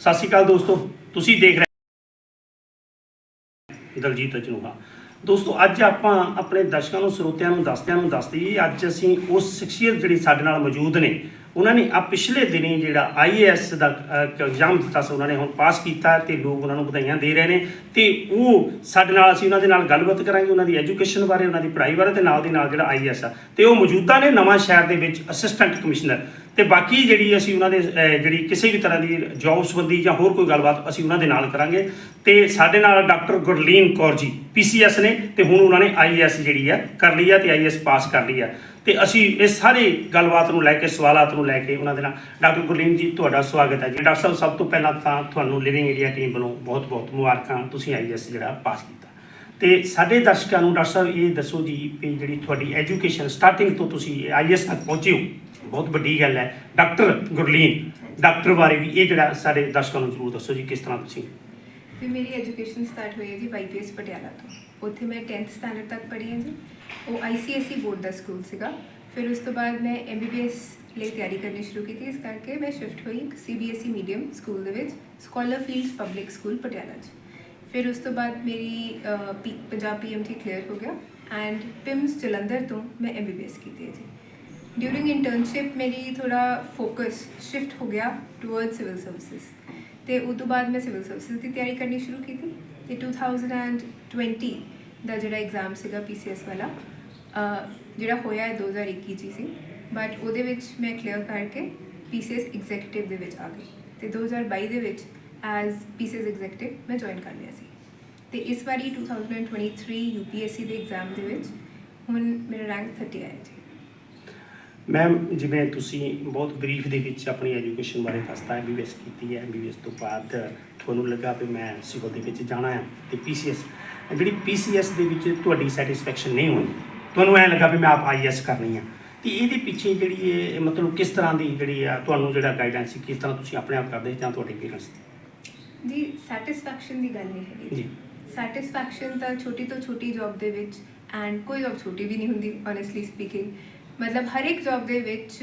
ਸਤਿ ਸ਼੍ਰੀ ਅਕਾਲ ਦੋਸਤੋ, ਤੁਸੀਂ ਦੇਖ ਰਹੇ ਦਲਜੀਤ ਅਜਨੂਹਾ। ਦੋਸਤੋ, ਅੱਜ ਆਪਾਂ ਆਪਣੇ ਦਰਸ਼ਕਾਂ ਨੂੰ, ਸਰੋਤਿਆਂ ਨੂੰ, ਦੱਸਦਿਆਂ ਨੂੰ ਦੱਸਦੀ ਜੀ ਅੱਜ ਅਸੀਂ ਉਸ ਸ਼ਖਸੀਅਤ ਜਿਹੜੀ ਸਾਡੇ ਨਾਲ ਮੌਜੂਦ ਨੇ, ਉਹਨਾਂ ਨੇ ਆ ਪਿਛਲੇ ਦਿਨੀ ਜਿਹੜਾ ਆਈਏਐਸ ਦਾ ਐਗਜ਼ਾਮ ਦਿੱਤਾ ਸੀ, ਉਹਨਾਂ ਨੇ ਹੁਣ ਪਾਸ ਕੀਤਾ ਤੇ ਲੋਕ ਉਹਨਾਂ ਨੂੰ ਵਧਾਈਆਂ ਦੇ ਰਹੇ ਨੇ ਤੇ ਉਹ ਸਾਡੇ ਨਾਲ ਅਸੀਂ ਉਹਨਾਂ ਦੇ ਨਾਲ ਗੱਲਬਾਤ ਕਰਾਂਗੇ, ਉਹਨਾਂ ਦੀ ਐਜੂਕੇਸ਼ਨ ਬਾਰੇ, ਉਹਨਾਂ ਦੀ ਪੜ੍ਹਾਈ ਬਾਰੇ ਤੇ ਨਾਲ ਦੀ ਨਾਲ ਜਿਹੜਾ ਆਈਏਐਸ ਆ। ਤੇ ਉਹ ਮੌਜੂਦਾ ਨੇ ਨਵਾਂ ਸ਼ਹਿਰ ਦੇ ਵਿੱਚ ਅਸਿਸਟੈਂਟ ਕਮਿਸ਼ਨਰ। ਤੇ ਬਾਕੀ ਜਿਹੜੀ ਅਸੀਂ ਉਹਨਾਂ ਦੇ ਜਿਹੜੀ ਕਿਸੇ ਵੀ ਤਰ੍ਹਾਂ ਦੀ ਜੌਬ ਸੰਬੰਧੀ ਜਾਂ ਹੋਰ ਕੋਈ ਗੱਲਬਾਤ ਅਸੀਂ ਉਹਨਾਂ ਦੇ ਨਾਲ ਕਰਾਂਗੇ। ਤੇ ਸਾਡੇ ਨਾਲ ਡਾਕਟਰ ਗੁਰਲੀਨ ਕੌਰ ਜੀ ਪੀਸੀਐਸ ਨੇ ਤੇ ਹੁਣ ਉਹਨਾਂ ਨੇ ਆਈਐਸ ਜਿਹੜੀ ਆ ਕਰ ਲਈ ਆ ਤੇ ਆਈਐਸ ਪਾਸ ਕਰ ਲਈ ਆ। ਤੇ ਅਸੀਂ ਇਸ ਸਾਰੇ ਗੱਲਬਾਤ ਨੂੰ ਲੈ ਕੇ ਸਵਾਲਾਤ ਨੂੰ ਲੈ ਕੇ ਉਹਨਾਂ ਦੇ ਨਾਲ, ਡਾਕਟਰ ਗੁਰਲੀਨ ਜੀ, ਤੁਹਾਡਾ ਸਵਾਗਤ ਹੈ ਜੀ। ਡਾਕਟਰ ਸਾਹਿਬ, ਸਭ ਤੋਂ ਪਹਿਲਾਂ ਤਾਂ ਤੁਹਾਨੂੰ ਲਿਵਿੰਗ ਇੰਡੀਆ ਟੀਮ ਵੱਲੋਂ ਬਹੁਤ-ਬਹੁਤ ਮੁਬਾਰਕਾਂ, ਤੁਸੀਂ ਆਈਐਸ ਜਿਹੜਾ ਪਾਸ ਕੀਤਾ। ਤੇ ਸਾਡੇ ਦਰਸ਼ਕਾਂ ਨੂੰ ਡਾਕਟਰ ਸਾਹਿਬ, ਇਹ ਦੱਸੋ ਜੀ ਵੀ ਜਿਹੜੀ ਤੁਹਾਡੀ ਐਜੂਕੇਸ਼ਨ ਸਟਾਰਟਿੰਗ ਤੋਂ ਤੁਸੀਂ ਆਈਐਸ ਤੱਕ ਪਹੁੰਚੇ ਹੋ। ਬਹੁਤ ਵੱਡੀ ਗੱਲ ਹੈ। ਡਾਕਟਰ ਗੁਰਲੀਨ ਡਾਕਟਰ ਬਾਰੇ ਵੀ ਇਹ ਜਿਹੜਾ ਸਾਡੇ ਦਰਸ਼ਕਾਂ ਨੂੰ ਜ਼ਰੂਰ ਦੱਸੋ ਜੀ ਕਿਸ ਤਰ੍ਹਾਂ ਤੁਸੀਂ? ਫਿਰ ਮੇਰੀ ਐਜੂਕੇਸ਼ਨ ਸਟਾਰਟ ਹੋਈ ਹੈ ਜੀ ਵਾਈਪੀਐਸ ਪਟਿਆਲਾ ਤੋਂ। ਉੱਥੇ ਮੈਂ 10th ਸਟੈਂਡਰਡ ਤੱਕ ਪੜ੍ਹੀ ਹਾਂ ਜੀ। ਉਹ ਆਈਸੀਐਸਈ ਬੋਰਡ ਦਾ ਸਕੂਲ ਸੀਗਾ। ਫਿਰ ਉਸ ਤੋਂ ਬਾਅਦ ਮੈਂ ਐਮਬੀਬੀਐਸ ਲਈ ਤਿਆਰੀ ਕਰਨੀ ਸ਼ੁਰੂ ਕੀਤੀ। ਇਸ ਕਰਕੇ ਮੈਂ ਸ਼ਿਫਟ ਹੋਈ ਸੀਬੀਐਸਈ ਮੀਡੀਅਮ ਸਕੂਲ ਦੇ ਵਿੱਚ scholar fields public school Patiala 'ਚ। ਫਿਰ ਉਸ ਤੋਂ ਬਾਅਦ ਮੇਰੀ ਅਹ, ਪੀ- ਪੰਜਾਬ ਪੀਐਮਟੀ ਕਲੀਅਰ ਹੋ ਗਿਆ। ਐਂਡ ਪਿਮਸ ਜਲੰਧਰ ਤੋਂ ਮੈਂ ਐਮਬੀਬੀਐਸ ਕੀਤੀ ਹੈ ਜੀ। ਡਿਊਰਿੰਗ ਇੰਟਰਨਸ਼ਿਪ ਮੇਰੀ ਥੋੜਾ ਫੋਕਸ ਸ਼ਿਫਟ ਹੋ ਗਿਆ ਟੁਵਰਡ ਸਿਵਲ ਸਰਵਿਸਿਜ਼ ਤੇ ਉਸ ਤੋਂ ਬਾਅਦ ਮੈਂ ਸਿਵਲ ਸਰਵਿਸਿਜ਼ ਦੀ ਤਿਆਰੀ ਕਰਨੀ ਸ਼ੁਰੂ ਕੀਤੀ ਤੇ 2020 ਦਾ ਜਿਹੜਾ ਐਗਜ਼ਾਮ ਸੀਗਾ ਪੀਸੀਐਸ ਵਾਲਾ ਜਿਹੜਾ ਹੋਇਆ ਹੈ 2021 ਚ ਹੀ ਸੀ ਬਟ ਉਹਦੇ ਵਿੱਚ ਮੈਂ ਕਲੀਅਰ ਕਰਕੇ ਪੀਸੀਐਸ ਐਗਜ਼ੀਕਟਿਵ ਦੇ ਵਿੱਚ ਆ ਗਈ ਤੇ 2022 ਦੇ ਵਿੱਚ ਐਜ਼ ਪੀਸੀਐਸ ਐਗਜ਼ੀਕਟਿਵ ਮੈਂ ਜੁਆਇਨ ਕਰ ਲਿਆ ਸੀ ਤੇ ਇਸ ਵਾਰੀ 2023 ਯੂਪੀਐਸਸੀ ਦੇ ਐਗਜ਼ਾਮ ਦੇ ਵਿੱਚ ਹੁਣ ਮੇਰਾ ਰੈਂਕ 30 ਆਇਆ ਜੀ ਮੈਮ ਜਿਵੇਂ ਤੁਸੀਂ ਬਹੁਤ ਬਰੀਫ ਦੇ ਵਿੱਚ ਆਪਣੀ ਐਜੂਕੇਸ਼ਨ ਬਾਰੇ ਦੱਸਤਾ ਐਮਬੀਬੀਐਸ ਕੀਤੀ ਹੈ ਐਮਬੀਬੀਐਸ ਤੋਂ ਬਾਅਦ ਤੁਹਾਨੂੰ ਲੱਗਾ ਵੀ ਮੈਂ ਸਿਵਲ ਦੇ ਵਿੱਚ ਜਾਣਾ ਹੈ ਤੇ ਪੀਸੀਐਸ ਜਿਹੜੀ ਪੀਸੀਐਸ ਦੇ ਵਿੱਚ ਤੁਹਾਡੀ ਸੈਟੀਸਫੈਕਸ਼ਨ ਨਹੀਂ ਹੋਈ ਤੁਹਾਨੂੰ ਐ ਲੱਗਾ ਵੀ ਮੈਂ ਆਪ ਆਈਐਸ ਕਰਨੀ ਆ ਤੇ ਇਹਦੇ ਪਿੱਛੇ ਜਿਹੜੀ ਇਹ ਮਤਲਬ ਕਿਸ ਤਰ੍ਹਾਂ ਦੀ ਜਿਹੜੀ ਆ ਤੁਹਾਨੂੰ ਜਿਹੜਾ ਗਾਈਡੈਂਸ ਸੀ ਕਿਸ ਤਰ੍ਹਾਂ ਤੁਸੀਂ ਆਪਣੇ ਆਪ ਕਰਦੇ ਜਾਂ ਤੁਹਾਡੇ ਪੇਰੈਂਟਸ ਜੀ ਸੈਟੀਸਫੈਕਸ਼ਨ ਦੀ ਗੱਲ ਨਹੀਂ ਹੈਗੀ ਜੀ। ਸੈਟੀਸਫੈਕਸ਼ਨ ਤਾਂ ਛੋਟੀ ਤੋਂ ਛੋਟੀ ਜੌਬ ਦੇ ਵਿੱਚ ਐਂਡ ਕੋਈ ਜੌਬ ਛੋਟੀ ਵੀ ਨਹੀਂ ਹੁੰਦੀ ਓਨੈਸਟਲੀ ਸਪੀਕਿੰਗ ਮਤਲਬ ਹਰ ਇੱਕ ਜੌਬ ਦੇ ਵਿੱਚ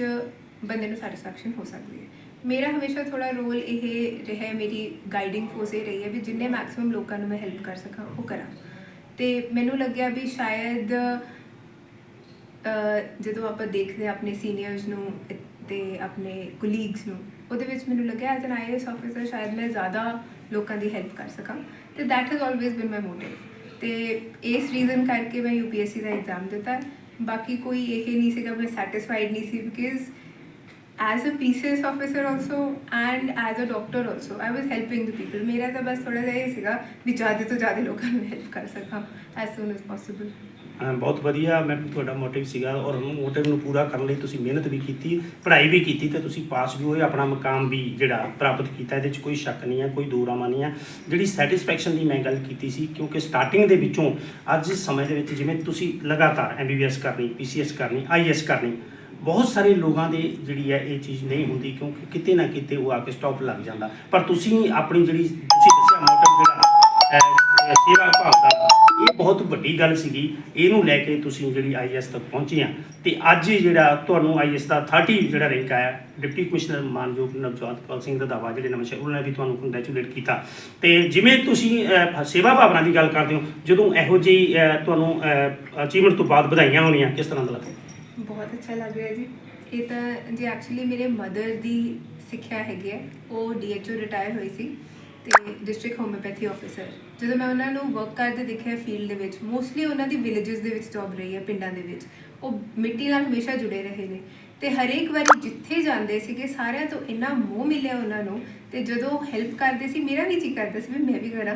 ਬੰਦੇ ਨੂੰ ਸੈਟੀਸਫੈਕਸ਼ਨ ਹੋ ਸਕਦੀ ਹੈ। ਮੇਰਾ ਹਮੇਸ਼ਾ ਥੋੜਾ ਰੋਲ ਇਹ ਰਿਹਾ ਮੇਰੀ ਗਾਈਡਿੰਗ ਫੋਰਸ ਇਹ ਰਹੀ ਹੈ ਵੀ ਜਿੰਨੇ ਮੈਕਸਿਮਮ ਲੋਕਾਂ ਨੂੰ ਮੈਂ ਹੈਲਪ ਕਰ ਸਕਾਂ, ਉਹ ਕਰਾਂ। ਤੇ ਮੈਨੂੰ ਲੱਗਿਆ ਵੀ ਸ਼ਾਇਦ ਜਦੋਂ ਆਪਾਂ ਦੇਖਦੇ ਹਾਂ ਆਪਣੇ ਸੀਨੀਅਰਸ ਨੂੰ ਤੇ ਆਪਣੇ ਕੋਲੀਗਸ ਨੂੰ, ਉਹਦੇ ਵਿੱਚ ਮੈਨੂੰ ਲੱਗਿਆ ਐਜ਼ ਐਨ ਆਈਐਸ ਆਫੀਸਰ ਸ਼ਾਇਦ ਮੈਂ ਜ਼ਿਆਦਾ ਲੋਕਾਂ ਦੀ ਹੈਲਪ ਕਰ ਸਕਾਂ। ਤੇ that has always been my motive ਤੇ ਇਸ ਰੀਜ਼ਨ ਕਰਕੇ ਮੈਂ ਯੂਪੀਐਸਸੀ ਦਾ ਐਗਜ਼ਾਮ ਦਿੱਤਾ। ਬਾਕੀ ਕੋਈ ਇਹ ਨਹੀਂ ਸੀਗਾ ਮੈਂ ਸੈਟੀਸਫਾਈਡ ਨਹੀਂ ਸੀ because as a PCS officer also and as a doctor also I was helping the people ਮੇਰਾ ਤਾਂ ਬਸ ਥੋੜਾ ਜਿਹਾ ਇਹ ਸੀਗਾ ਵੀ ਜ਼ਿਆਦਾ ਤੋਂ ਜ਼ਿਆਦਾ ਲੋਕਾਂ ਨੂੰ ਹੈਲਪ ਕਰ ਸਕਾਂ ਐਸ ਸੂਨ ਐਸ ਪੋਸੀਬਲ ਬਹੁਤ ਵਧੀਆ ਮੈਂ ਤੁਹਾਡਾ ਮੋਟਿਵ ਸੀਗਾ ਔਰ ਉਹਨੂੰ ਮੋਟਿਵ ਨੂੰ ਪੂਰਾ ਕਰਨ ਲਈ ਤੁਸੀਂ ਮਿਹਨਤ ਵੀ ਕੀਤੀ, ਪੜ੍ਹਾਈ ਵੀ ਕੀਤੀ ਤੇ ਤੁਸੀਂ ਪਾਸ ਵੀ ਹੋਏ, ਆਪਣਾ ਮਕਾਮ ਵੀ ਜਿਹੜਾ ਪ੍ਰਾਪਤ ਕੀਤਾ, ਇਹਦੇ 'ਚ ਕੋਈ ਸ਼ੱਕ ਨਹੀਂ ਹੈ, ਕੋਈ ਦੋਰਾਮਾ ਨਹੀਂ ਹੈ। ਜਿਹੜੀ ਸੈਟੀਸਫੈਕਸ਼ਨ ਦੀ ਮੈਂ ਗੱਲ ਕੀਤੀ ਸੀ, ਕਿਉਂਕਿ ਸਟਾਰਟਿੰਗ ਦੇ ਵਿੱਚੋਂ ਅੱਜ ਇਸ ਸਮੇਂ ਦੇ ਵਿੱਚ ਜਿਵੇਂ ਤੁਸੀਂ ਲਗਾਤਾਰ ਐਮਬੀਬੀਐਸ ਕਰਨੀ ਪੀਸੀਐਸ ਕਰਨੀ ਆਈਐਸ ਕਰਨੀ, ਬਹੁਤ ਸਾਰੇ ਲੋਕਾਂ ਦੇ ਜਿਹੜੀ ਹੈ ਇਹ ਚੀਜ਼ ਨਹੀਂ ਹੁੰਦੀ ਕਿਉਂਕਿ ਕਿਤੇ ਨਾ ਕਿਤੇ ਉਹ ਆ ਕੇ ਸਟਾਪ ਲੱਗ ਜਾਂਦਾ। ਪਰ ਤੁਸੀਂ ਆਪਣੀ ਜਿਹੜੀ ਤੁਸੀਂ ਦੱਸਿਆ ਮੋਟਿਵ ਜਿਹੜਾ ਸੇਵਾ ਭਾਵ ਬਹੁਤ ਵੱਡੀ ਗੱਲ ਸੀਗੀ, ਇਹਨੂੰ ਲੈ ਕੇ ਤੁਸੀਂ ਜਿਹੜੀ ਆਈਐਸ ਤੱਕ ਪਹੁੰਚੇ ਆ। ਤੇ ਅੱਜ ਜਿਹੜਾ ਤੁਹਾਨੂੰ ਆਈਐਸ ਦਾ 30 ਜਿਹੜਾ ਰੈਂਕ ਆਇਆ ਡਿਪਟੀ ਕਮਿਸ਼ਨਰ ਮਾਨਯੋਗ ਨਵਜੋਤ ਪਾਲ ਸਿੰਘ ਰੰਧਾਵਾ ਜਿਹੜੇ ਨਵੇਂ ਉਹਨਾਂ ਨੇ ਵੀ ਤੁਹਾਨੂੰ ਕੰਗ੍ਰੈਚੁਲੇਟ ਕੀਤਾ। ਤੇ ਜਿਵੇਂ ਤੁਸੀਂ ਸੇਵਾ ਭਾਵਨਾ ਦੀ ਗੱਲ ਕਰਦੇ ਹੋ, ਜਦੋਂ ਇਹੋ ਜਿਹੀ ਤੁਹਾਨੂੰ ਅਚੀਵਮੈਂਟ ਤੋਂ ਬਾਅਦ ਵਧਾਈਆਂ ਹੋਣੀਆਂ, ਕਿਸ ਤਰ੍ਹਾਂ ਦਾ ਲੱਗਾ ਬਹੁਤ ਅੱਛਾ ਲੱਗ ਰਿਹਾ ਜੀ। ਇਹ ਤਾਂ ਜੀ ਐਕਚੁਅਲੀ ਮੇਰੇ ਮਦਰ ਦੀ ਸਿੱਖਿਆ ਹੈਗੀ ਹੈ, ਉਹ ਡੀਐਚਓ ਰਿਟਾਇਰ ਹੋਈ ਸੀ, ਤੇ ਡਿਸਟ੍ਰਿਕਟ ਹੋਮਿਓਪੈਥੀ ਆਫੀਸਰ ਜਦੋਂ ਮੈਂ ਉਹਨਾਂ ਨੂੰ ਵਰਕ ਕਰਦੇ ਦੇਖਿਆ ਫੀਲਡ ਦੇ ਵਿੱਚ ਮੋਸਟਲੀ ਉਹਨਾਂ ਦੀ ਵਿਲੇजेस ਦੇ ਵਿੱਚ ਜੌਬ ਰਹੀ ਹੈ, ਪਿੰਡਾਂ ਦੇ ਵਿੱਚ। ਉਹ ਮਿੱਟੀ ਨਾਲ ਹਮੇਸ਼ਾ ਜੁੜੇ ਰਹੇ ਨੇ। ਤੇ ਹਰੇਕ ਵਾਰੀ ਜਿੱਥੇ ਜਾਂਦੇ ਸੀਗੇ, ਸਾਰਿਆਂ ਤੋਂ ਇੰਨਾ ਮੋਹ ਮਿਲਿਆ ਉਹਨਾਂ ਨੂੰ ਤੇ ਜਦੋਂ ਹੈਲਪ ਕਰਦੇ ਸੀ, ਮੇਰਾ ਵੀ ਜੀ ਕਰਦਾ ਸੀ ਵੀ ਮੈਂ ਵੀ ਕਰਾਂ।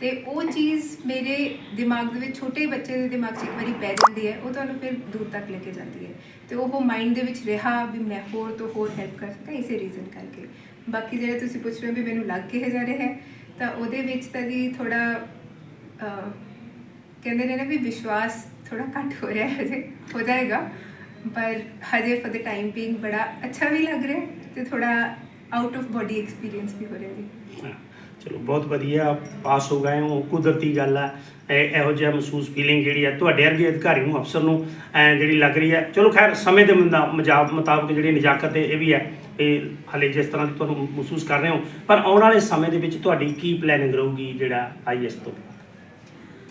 ਤੇ ਉਹ ਚੀਜ਼ ਮੇਰੇ ਦਿਮਾਗ ਦੇ ਵਿੱਚ, ਛੋਟੇ ਬੱਚੇ ਦੇ ਦਿਮਾਗ 'ਚ ਇੱਕ ਵਾਰੀ ਪੈ ਜਾਂਦੀ ਹੈ, ਉਹ ਤੁਹਾਨੂੰ ਫਿਰ ਦੂਰ ਤੱਕ ਲੈ ਕੇ ਜਾਂਦੀ ਹੈ। ਤੇ ਉਹ ਮਾਈਂਡ ਦੇ ਵਿੱਚ ਰਿਹਾ ਵੀ ਮੈਂ ਹੋਰ ਤੋਂ ਹੋਰ ਹੈਲਪ ਕਰ ਸਕਾਂ, ਇਸੇ ਰੀਜ਼ਨ ਕਰਕੇ। ਬਾਕੀ ਜਿਹੜੇ ਤੁਸੀਂ ਪੁੱਛ ਰਹੇ ਹੋ ਵੀ ਮੈਨੂੰ ਲੱਗ ਕਿਹੋ ਜਾ ਰਿਹਾ ਹੈ ਤਾਂ ਉਹਦੇ ਵਿੱਚ ਤਾਂ ਜੀ ਥੋੜਾ ਕਹਿੰਦੇ ਨੇ ਨਾ ਵੀ ਵਿਸ਼ਵਾਸ ਥੋੜਾ ਘੱਟ ਹੋ ਰਿਹਾ ਹੈ ਹਜੇ, ਹੋ ਜਾਏਗਾ। ਪਰ ਹਜੇ ਫॉर द ਟਾਈਮ ਬੀਇੰਗ ਬੜਾ ਅੱਛਾ ਵੀ ਲੱਗ ਰਿਹਾ ਹੈ ਤੇ ਥੋੜਾ ਆਊਟ ਆਫ ਬਾਡੀ ਐਕਸਪੀਰੀਅੰਸ ਵੀ ਹੋ ਰਿਹਾ ਜੀ। ਚਲੋ ਬਹੁਤ ਵਧੀਆ ਪਾਸ ਹੋ ਗਏ ਹੋ ਕੁਦਰਤੀ ਗੱਲ ਆ। ਇਹ- ਜਿਹਾ ਮਹਿਸੂਸ ਫੀਲਿੰਗ ਜਿਹੜੀ ਹੈ ਤੁਹਾਡੇ ਵਰਗੇ ਅਧਿਕਾਰੀ ਨੂੰ ਅਫਸਰ ਨੂੰ ਐਂ ਜਿਹੜੀ ਲੱਗ ਰਹੀ ਹੈ ਚਲੋ ਖੈਰ ਸਮੇਂ ਦੇ ਮੁੰਦਾ- ਮਜਾਬ ਮੁਤਾਬਕ ਜਿਹੜੀ ਨਜਾਕਤ ਹੈ ਇਹ ਵੀ ਹੈ ਇਹ ਹਲੇ ਜਿਸ ਤਰ੍ਹਾਂ ਦੀ ਤੁਹਾਨੂੰ ਮਹਿਸੂਸ ਕਰ ਰਹੇ ਹੋ ਪਰ ਆਉਣ ਵਾਲੇ ਸਮੇਂ ਦੇ ਵਿੱਚ ਤੁਹਾਡੀ ਕੀ ਪਲੈਨਿੰਗ ਰਹੂਗੀ ਜਿਹੜਾ ਆਈਐਸ ਤੋਂ?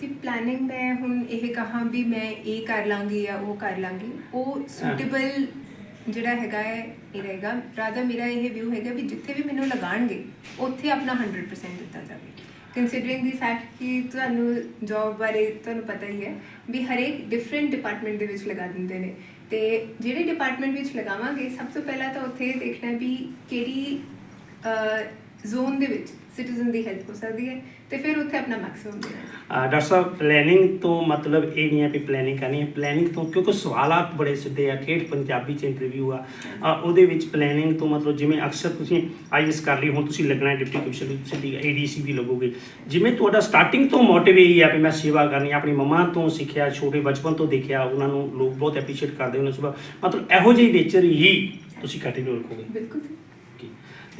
ਜੀ ਪਲੈਨਿੰਗ ਮੈਂ ਹੁਣ ਇਹ ਕਹਾਂ ਵੀ ਮੈਂ ਇਹ ਕਰ ਲਾਂਗੀ ਜਾਂ ਉਹ ਕਰ ਲਾਂਗੀ। ਉਹ ਸੂਟੇਬਲ ਜਿਹੜਾ ਹੈਗਾ ਹੈ, ਇਹ ਰਹੇਗਾ। ਰਾਦਾ ਮੇਰਾ ਇਹ ਵਿਊ ਹੈਗਾ ਵੀ ਜਿੱਥੇ ਵੀ ਮੈਨੂੰ ਲਗਾਣਗੇ ਉੱਥੇ ਆਪਣਾ 100% ਦਿੱਤਾ ਜਾਵੇ। ਕੰਸੀਡਰਿੰਗ ਦੀ ਫੈਕਟ ਕਿ ਤੁਹਾਨੂੰ ਜੌਬ ਬਾਰੇ ਤੁਹਾਨੂੰ ਪਤਾ ਹੀ ਹੈ ਵੀ ਹਰੇਕ ਡਿਫਰੈਂਟ ਡਿਪਾਰਟਮੈਂਟ ਦੇ ਵਿੱਚ ਲਗਾ ਦਿੰਦੇ ਨੇ। ਤੇ ਜਿਹੜੇ ਡਿਪਾਰਟਮੈਂਟ ਵਿੱਚ ਲਗਾਵਾਂਗੇ, ਸਭ ਤੋਂ ਪਹਿਲਾਂ ਤਾਂ ਉੱਥੇ ਦੇਖਣਾ ਵੀ ਕਿਹੜੀ ਜ਼ੋਨ ਦੇ ਵਿੱਚ ਸਿਟੀਜ਼ਨ ਦੀ ਹੈਲਪ ਹੋ ਸਕਦੀ ਹੈ ਤੇ ਫਿਰ ਉੱਥੇ ਆਪਣਾ ਮੈਕਸਿਮਮ ਦੇਣਾ ਡਾਕਟਰ ਸਾਹਿਬ ਪਲੈਨਿੰਗ ਤੋਂ ਮਤਲਬ ਇਹ ਨਹੀਂ ਹੈ ਵੀ ਪਲੈਨਿੰਗ ਕਰਨੀ ਹੈ। ਪਲੈਨਿੰਗ ਤੋਂ ਕਿਉਂਕਿ ਸਵਾਲਾਤ ਬੜੇ ਸਿੱਧੇ ਆ ਠੇਠ ਪੰਜਾਬੀ ਚ ਇੰਟਰਵਿਊ ਆ। ਉਹਦੇ ਵਿੱਚ ਪਲੈਨਿੰਗ ਤੋਂ ਮਤਲਬ ਜਿਵੇਂ ਅਕਸਰ ਤੁਸੀਂ ਆਈਐਸ ਕਰ ਲਈ ਹੁਣ ਤੁਸੀਂ ਲੱਗਣਾ ਹੈ ਡਿਪਟੀ ਕਮਿਸ਼ਨਰ ਸਿੱਧੀ ਏਡੀਸੀ ਵੀ ਲੱਗੋਗੇ। ਜਿਵੇਂ ਤੁਹਾਡਾ ਸਟਾਰਟਿੰਗ ਤੋਂ ਮੋਟਿਵ ਇਹ ਹੈ ਵੀ ਮੈਂ ਸੇਵਾ ਕਰਨੀ ਆਪਣੀ ਮੰਮਾ ਤੋਂ ਸਿੱਖਿਆ ਛੋਟੇ ਬਚਪਨ ਤੋਂ ਦੇਖਿਆ ਉਹਨਾਂ ਨੂੰ ਲੋਕ ਬਹੁਤ ਐਪਰੀਸ਼ੀਏਟ ਕਰਦੇ ਉਹਨਾਂ ਸੇਵਾ ਮਤਲਬ ਇਹੋ ਜਿਹੀ ਨੇਚਰ ਹੀ ਤੁਸੀਂ ਕੰਟੀਨਿਊ ਰੱਖੋਗੇ। ਬਿਲਕੁਲ.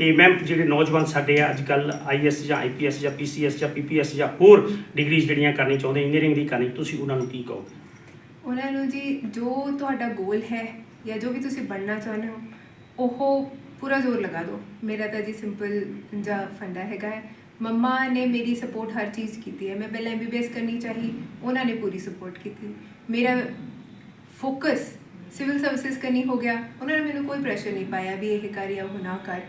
ਤੇ ਮੈਮ ਜਿਹੜੇ ਨੌਜਵਾਨ ਸਾਡੇ ਆ ਅੱਜ ਕੱਲ ਆਈਐਸ ਜਾਂ ਆਈਪੀਐਸ ਜਾਂ ਪੀਸੀਐਸ ਜਾਂ ਪੀਪੀਐਸ ਜਾਂ ਹੋਰ ਡਿਗਰੀਜ਼ ਜਿਹੜੀਆਂ ਕਰਨੀ ਚਾਹੁੰਦੇ ਇੰਜੀਨੀਅਰਿੰਗ ਦੀ ਕਰਨੀ, ਤੁਸੀਂ ਉਹਨਾਂ ਨੂੰ ਕੀ ਕਹੋਗੇ? ਉਹਨਾਂ ਨੂੰ ਜੀ, ਜੋ ਤੁਹਾਡਾ ਗੋਲ ਹੈ ਜਾਂ ਜੋ ਵੀ ਤੁਸੀਂ ਬਣਨਾ ਚਾਹੁੰਦੇ ਹੋ, ਉਹ ਪੂਰਾ ਜ਼ੋਰ ਲਗਾ ਦਿਓ। ਮੇਰਾ ਤਾਂ ਜੀ ਸਿੰਪਲ ਜਾਂ ਫੰਡਾ ਹੈਗਾ ਹੈ। ਮੰਮਾ ਨੇ ਮੇਰੀ ਸਪੋਰਟ ਹਰ ਚੀਜ਼ ਕੀਤੀ ਹੈ। ਮੈਂ ਪਹਿਲਾਂ ਐਮਬੀਬੀਐਸ ਕਰਨੀ ਚਾਹੀ, ਉਹਨਾਂ ਨੇ ਪੂਰੀ ਸਪੋਰਟ ਕੀਤੀ। ਮੇਰਾ ਫੋਕਸ ਸਿਵਲ ਸਰਵਿਸਿਜ਼ ਕਰਨੀ ਹੋ ਗਿਆ। ਉਹਨਾਂ ਨੇ ਮੈਨੂੰ ਕੋਈ ਪ੍ਰੈਸ਼ਰ ਨਹੀਂ ਪਾਇਆ ਵੀ ਇਹ ਕਰ ਜਾਂ ਉਹ ਨਾ ਕਰ।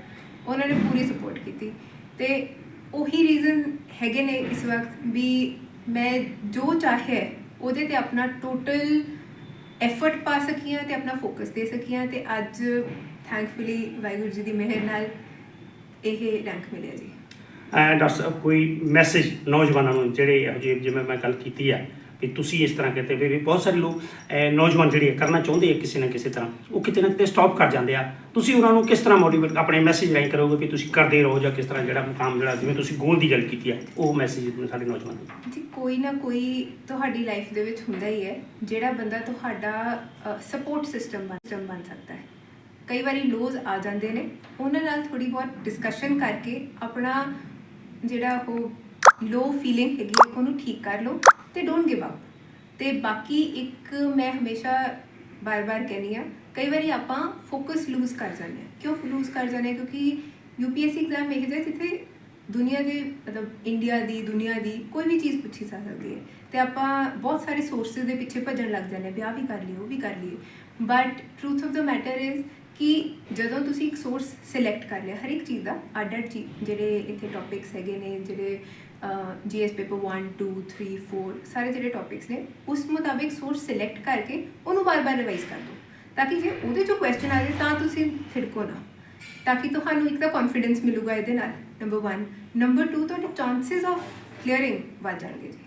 ਉਹਨਾਂ ਨੇ ਪੂਰੀ ਸਪੋਰਟ ਕੀਤੀ। ਤੇ ਉਹੀ ਰੀਜ਼ਨ ਹੈਗੇ ਨੇ ਇਸ ਵਕਤ ਵੀ ਮੈਂ ਜੋ ਚਾਹਿਆ ਉਹਦੇ ਤੇ ਆਪਣਾ ਟੋਟਲ ਐਫਰਟ ਪਾ ਸਕੀਆਂ ਤੇ ਆਪਣਾ ਫੋਕਸ ਦੇ ਸਕੀਆਂ ਤੇ ਅੱਜ ਥੈਂਕਫੁਲੀ ਵਾਹਿਗੁਰੂ ਜੀ ਦੀ ਮਿਹਰ ਨਾਲ ਇਹ ਰੈਂਕ ਮਿਲਿਆ ਜੀ। ਐਂਡ ਡਾਕਟਰ ਸਾਹਿਬ ਕੋਈ ਮੈਸੇਜ ਨੌਜਵਾਨਾਂ ਨੂੰ ਜਿਹੜੇ ਇਹੋ ਜਿਵੇਂ ਮੈਂ ਗੱਲ ਕੀਤੀ ਹੈ ਕਿ ਤੁਸੀਂ ਇਸ ਤਰ੍ਹਾਂ ਕਿਤੇ ਵੀ ਬਹੁਤ ਸਾਰੇ ਲੋਕ ਨੌਜਵਾਨ ਜਿਹੜੇ ਆ, ਕਰਨਾ ਚਾਹੁੰਦੇ ਆ ਕਿਸੇ ਨਾ ਕਿਸੇ ਤਰ੍ਹਾਂ। ਉਹ ਕਿਤੇ ਨਾ ਕਿਤੇ ਸਟਾਪ ਕਰ ਜਾਂਦੇ ਆ। ਤੁਸੀਂ ਉਹਨਾਂ ਨੂੰ ਕਿਸ ਤਰ੍ਹਾਂ ਮੋਟੀਵੇਟ ਆਪਣੇ ਮੈਸੇਜ ਰਾਹੀਂ ਕਰੋਗੇ ਕਿ ਤੁਸੀਂ ਕਰਦੇ ਰਹੋ ਜਾਂ ਕਿਸ ਤਰ੍ਹਾਂ ਜਿਹੜਾ ਕੰਮ ਜਿਹੜਾ ਜਿਵੇਂ ਤੁਸੀਂ ਗੋਲ ਦੀ ਗੱਲ ਕੀਤੀ ਹੈ ਉਹ ਮੈਸੇਜ ਸਾਡੇ ਨੌਜਵਾਨ ਨੂੰ। ਜੀ ਕੋਈ ਨਾ ਕੋਈ ਤੁਹਾਡੀ ਲਾਈਫ ਦੇ ਵਿੱਚ ਹੁੰਦਾ ਹੀ ਹੈ। ਜਿਹੜਾ ਬੰਦਾ ਤੁਹਾਡਾ ਸਪੋਰਟ ਸਿਸਟਮ ਬਣ ਸਕਦਾ ਹੈ। ਕਈ ਵਾਰੀ ਲੋਜ਼ ਆ ਜਾਂਦੇ ਨੇ। ਉਹਨਾਂ ਨਾਲ ਥੋੜੀ ਬਹੁਤ ਡਿਸਕਸ਼ਨ ਕਰਕੇ ਆਪਣਾ ਜਿਹੜਾ ਉਹ ਲੋ ਫੀਲਿੰਗ ਹੈਗੀ ਹੈ, ਉਹਨੂੰ ਠੀਕ ਕਰ ਲਓ। ਤੇ ਡੋਨਟ ਗਿਵ ਅਪ ਤੇ ਬਾਕੀ ਇੱਕ ਮੈਂ ਹਮੇਸ਼ਾ ਬਾਰ-ਬਾਰ ਕਹਿੰਦੀ ਆ ਕਈ ਵਾਰੀ ਆਪਾਂ ਫੋਕਸ ਲੂਜ਼ ਕਰ ਜਾਂਦੇ ਹਾਂ। ਕਿਉਂ ਲੂਜ਼ ਕਰ ਜਾਂਦੇ ਹਾਂ? ਕਿਉਂਕਿ ਯੂਪੀਐਸਸੀ ਐਗਜ਼ਾਮ ਇਹ ਜਿਹਾ ਜਿੱਥੇ ਦੁਨੀਆ ਦੇ, ਮਤਲਬ ਇੰਡੀਆ ਦੀ, ਦੁਨੀਆ ਦੀ ਕੋਈ ਵੀ ਚੀਜ਼ ਪੁੱਛੀ ਜਾ ਸਕਦੀ ਹੈ। ਤੇ ਆਪਾਂ ਬਹੁਤ ਸਾਰੇ ਸੋਰਸਸ ਦੇ ਪਿੱਛੇ ਭੱਜਣ ਲੱਗ ਜਾਂਦੇ ਹਾਂ ਵਿਆਹ ਵੀ ਕਰ ਲਈਏ, ਉਹ ਵੀ ਕਰ ਲਈਏ। But truth of the matter is ਕਿ ਜਦੋਂ ਤੁਸੀਂ ਇੱਕ ਸੋਰਸ ਸਿਲੈਕਟ ਕਰ ਲਿਆ, ਹਰ ਇੱਕ ਚੀਜ਼ ਦਾ ਅੱਡ ਅੱਡ ਚੀਜ਼ ਜਿਹੜੇ ਇੱਥੇ ਟੌਪਿਕਸ ਹੈਗੇ ਨੇ, ਜਿਹੜੇ ਜੀਐਸ ਪੇਪਰ 1 2 3 4 ਸਾਰੇ ਜਿਹੜੇ ਟੌਪਿਕਸ ਨੇ, ਉਸ ਮੁਤਾਬਿਕ ਸੋਰਸ ਸਿਲੈਕਟ ਕਰਕੇ ਉਹਨੂੰ ਵਾਰ ਵਾਰ ਰਿਵਾਈਜ਼ ਕਰ ਦਿਓ। ਤਾਂ ਕਿ ਜੇ ਉਹਦੇ ਚੋਂ ਕੁਐਸਚਨ ਆ ਜਾਏ, ਤਾਂ ਤੁਸੀਂ ਥਿੜਕੋ ਨਾ। ਤਾਂ ਕਿ ਤੁਹਾਨੂੰ ਇੱਕ ਤਾਂ ਕੌਨਫੀਡੈਂਸ ਮਿਲੂਗਾ ਇਹਦੇ ਨਾਲ ਨੰਬਰ 1 ਨੰਬਰ 2 ਤੁਹਾਡੇ ਚਾਂਸਸ ਆਫ ਕਲੀਅਰਿੰਗ ਵੱਧ ਜਾਣਗੇ ਜੀ।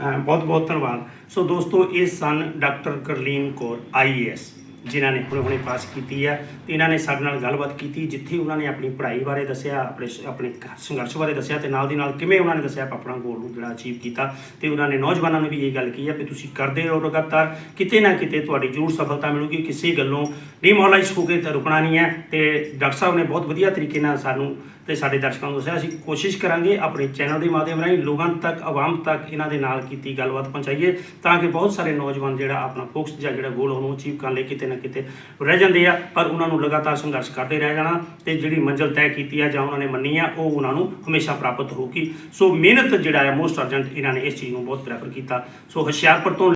ਬਹੁਤ ਬਹੁਤ ਧੰਨਵਾਦ। ਸੋ ਦੋਸਤੋ, ਇਹ ਸਨ ਡਾਕਟਰ ਕਰਲੀਨ ਕੌਰ ਆਈਏਐਸ ਜਿਨ੍ਹਾਂ ਨੇ ਹੁਣੇ ਹੁਣੇ ਪਾਸ ਕੀਤੀ ਹੈ ਤੇ ਇਹਨਾਂ ਨੇ ਸਾਡੇ ਨਾਲ ਗੱਲਬਾਤ ਕੀਤੀ, ਜਿੱਥੇ ਉਹਨਾਂ ਨੇ ਆਪਣੀ ਪੜ੍ਹਾਈ ਬਾਰੇ ਦੱਸਿਆ, ਆਪਣੇ ਆਪਣੇ ਸੰਘਰਸ਼ ਬਾਰੇ ਦੱਸਿਆ, ਤੇ ਨਾਲ ਦੀ ਨਾਲ ਕਿਵੇਂ ਉਹਨਾਂ ਨੇ ਦੱਸਿਆ ਆਪਣਾ ਗੋਲ ਨੂੰ ਜਿਹੜਾ ਅਚੀਵ ਕੀਤਾ, ਤੇ ਉਹਨਾਂ ਨੇ ਨੌਜਵਾਨਾਂ ਨੂੰ ਵੀ ਇਹ ਗੱਲ ਕਹੀ ਹੈ ਕਿ ਤੁਸੀਂ ਕਰਦੇ ਰਹੋ ਲਗਾਤਾਰ, ਕਿਤੇ ਨਾ ਕਿਤੇ ਤੁਹਾਡੀ ਜ਼ਰੂਰ ਸਫਲਤਾ ਮਿਲੂਗੀ, ਕਿਸੇ ਗੱਲੋਂ ਡਿਮੋਰਲਾਈਜ਼ ਹੋ ਕੇ ਤਾਂ ਰੁਕਣਾ ਨਹੀਂ ਹੈ, ਤੇ ਡਾਕਟਰ ਸਾਹਿਬ ਨੇ ਬਹੁਤ ਵਧੀਆ ਤਰੀਕੇ ਨਾਲ ਸਾਨੂੰ ਤੇ ਸਾਡੇ ਦਰਸ਼ਕਾਂ ਨੂੰ ਦੱਸਿਆ, ਅਸੀਂ ਕੋਸ਼ਿਸ਼ ਕਰਾਂਗੇ ਆਪਣੇ ਚੈਨਲ ਦੇ ਮਾਧਿਅਮ ਰਾਹੀਂ ਲੋਕਾਂ ਤੱਕ, ਆਵਾਮ ਤੱਕ ਇਹਨਾਂ ਦੇ ਨਾਲ ਕੀਤੀ ਗੱਲਬਾਤ ਪਹੁੰਚਾਈਏ ਤਾਂ ਕਿ ਬਹੁਤ ਸਾਰੇ ਨੌਜਵਾਨ ਜਿਹੜਾ ਆਪਣਾ ਫੋਕਸ ਜਾਂ ਜਿਹੜਾ ਗੋਲ ਉਹਨੂੰ ਅਚੀਵ ਕਰਨ ਲਈ ਕਿਤੇ ਨਾ ਕਿਤੇ ਰਹਿ ਜਾਂਦੇ ਆ, ਪਰ ਉਹਨਾਂ ਨੂੰ ਲਗਾਤਾਰ ਸੰਘਰਸ਼ ਕਰਦੇ ਰਹਿ ਜਾਣਾ ਤੇ ਜਿਹੜੀ ਮੰਜ਼ਿਲ ਤੈਅ ਕੀਤੀ ਆ ਜਾਂ ਉਹਨਾਂ ਨੇ ਮੰਨੀ ਆ, ਉਹ ਉਹਨਾਂ ਨੂੰ ਹਮੇਸ਼ਾ ਪ੍ਰਾਪਤ ਹੋਊਗੀ। ਸੋ ਮਿਹਨਤ ਜਿਹੜਾ ਹੈ ਮੋਸਟ ਅਰਜੈਂਟ ਇਹਨਾਂ ਨੇ ਇਸ ਚੀਜ਼ ਨੂੰ ਬਹੁਤ ਪ੍ਰੈਫਰ ਕੀਤਾ। ਸੋ ਹੁਸ਼ਿਆਰਪੁਰ ਤੋਂ